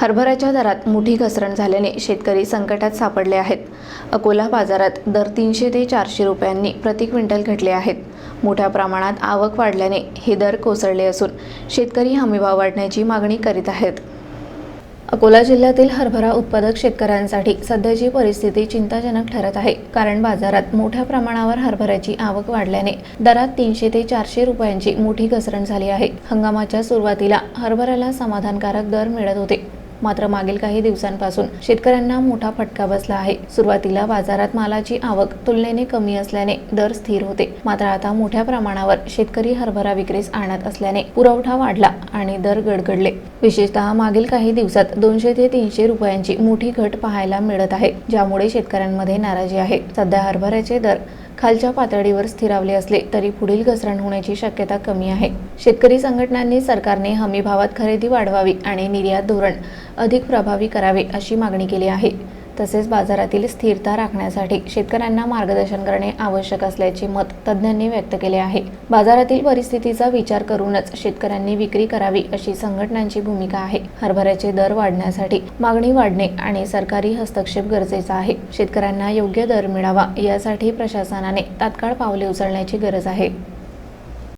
हरभऱ्याच्या दरात मोठी घसरण झाल्याने शेतकरी संकटात सापडले आहेत. अकोला बाजारात दर तीनशे ते चारशे रुपयांनी प्रति क्विंटल घटले आहेत. मोठ्या प्रमाणात आवक वाढल्याने हे दर कोसळले असून शेतकरी हमीभाव वाढण्याची मागणी करीत आहेत. अकोला जिल्ह्यातील हरभरा उत्पादक शेतकऱ्यांसाठी सध्याची परिस्थिती चिंताजनक ठरत आहे. कारण बाजारात मोठ्या प्रमाणावर हरभऱ्याची आवक वाढल्याने दरात तीनशे ते चारशे रुपयांची मोठी घसरण झाली आहे. हंगामाच्या सुरुवातीला हरभऱ्याला समाधानकारक दर मिळत होते. मात्र मागील काही दिवसांपासून शेतकऱ्यांना मोठा फटका बसला आहे. सुरुवातीला बाजारात मालाची आवक तुलनेने कमी असल्याने दर स्थिर होते. मात्र आता मोठ्या प्रमाणावर शेतकरी हरभरा विक्रीस आणत असल्याने पुरवठा वाढला आणि दर गडगडले. विशेषतः मागील काही दिवसात दोनशे ते तीनशे रुपयांची मोठी घट पाहायला मिळत आहे ज्यामुळे शेतकऱ्यांमध्ये नाराजी आहे. सध्या हरभऱ्याचे दर खालच्या पातळीवर स्थिरावले असले तरी पुढील घसरण होण्याची शक्यता कमी आहे. शेतकरी संघटनांनी सरकारने हमी भावात खरेदी वाढवावी आणि निर्यात धोरण अधिक प्रभावी करावे अशी मागणी केली आहे. तसेच बाजारातील स्थिरता राखण्यासाठी शेतकऱ्यांना मार्गदर्शन करणे आवश्यक असल्याचे मत तज्ज्ञांनी व्यक्त केले आहे. बाजारातील परिस्थितीचा विचार करूनच शेतकऱ्यांनी विक्री करावी अशी संघटनांची भूमिका आहे. हरभऱ्याचे दर वाढण्यासाठी मागणी वाढणे आणि सरकारी हस्तक्षेप गरजेचा आहे. शेतकऱ्यांना योग्य दर मिळावा यासाठी प्रशासनाने तात्काळ पावले उचलण्याची गरज आहे.